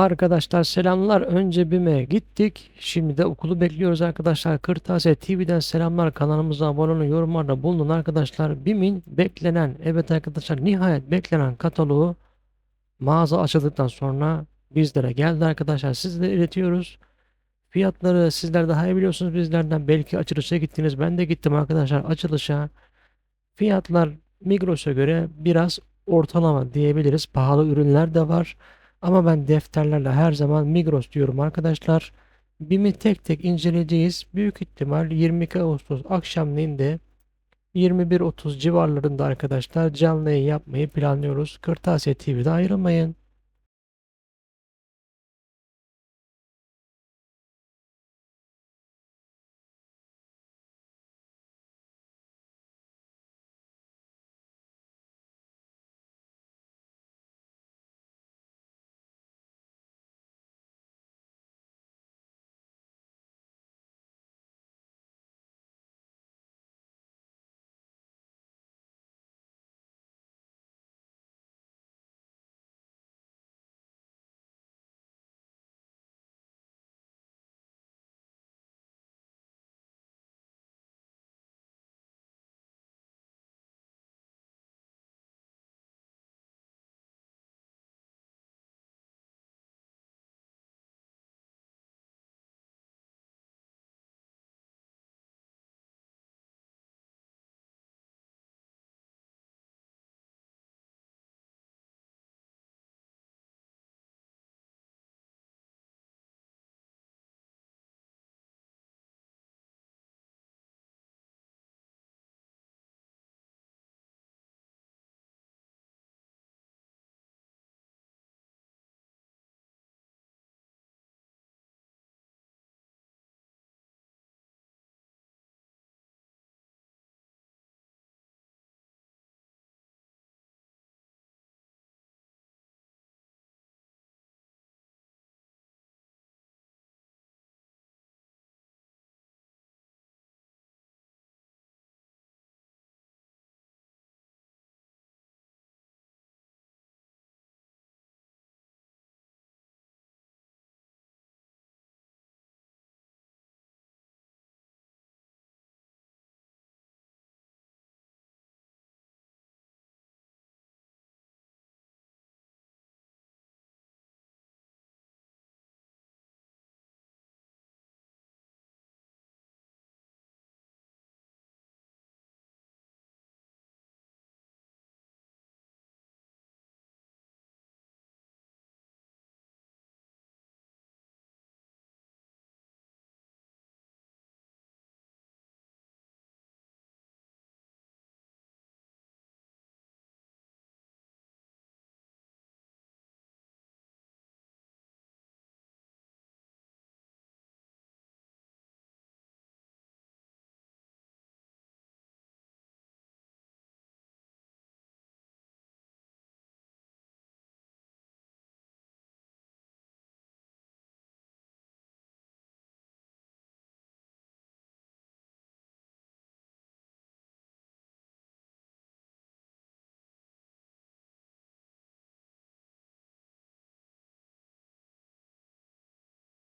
Arkadaşlar selamlar. Önce BİM'e gittik. Şimdi de okulu bekliyoruz arkadaşlar. Kırtasiye TV'den selamlar. Kanalımıza abone olun, yorumlarda bulunun arkadaşlar. BİM'in beklenen, evet arkadaşlar nihayet beklenen kataloğu mağaza açıldıktan sonra bizlere geldi arkadaşlar. Sizlere iletiyoruz. Fiyatları sizler daha iyi biliyorsunuz bizlerden. Belki açılışa gittiniz. Ben de gittim arkadaşlar açılışa. Fiyatlar Migros'a göre biraz ortalama diyebiliriz. Pahalı ürünler de var. Ama ben defterlerle her zaman Migros diyorum arkadaşlar. BİM'i tek tek inceleyeceğiz. Büyük ihtimal 22 Ağustos akşamleyin de 21.30 civarlarında arkadaşlar canlı yayın yapmayı planlıyoruz. Kırtasiye TV'de ayrılmayın.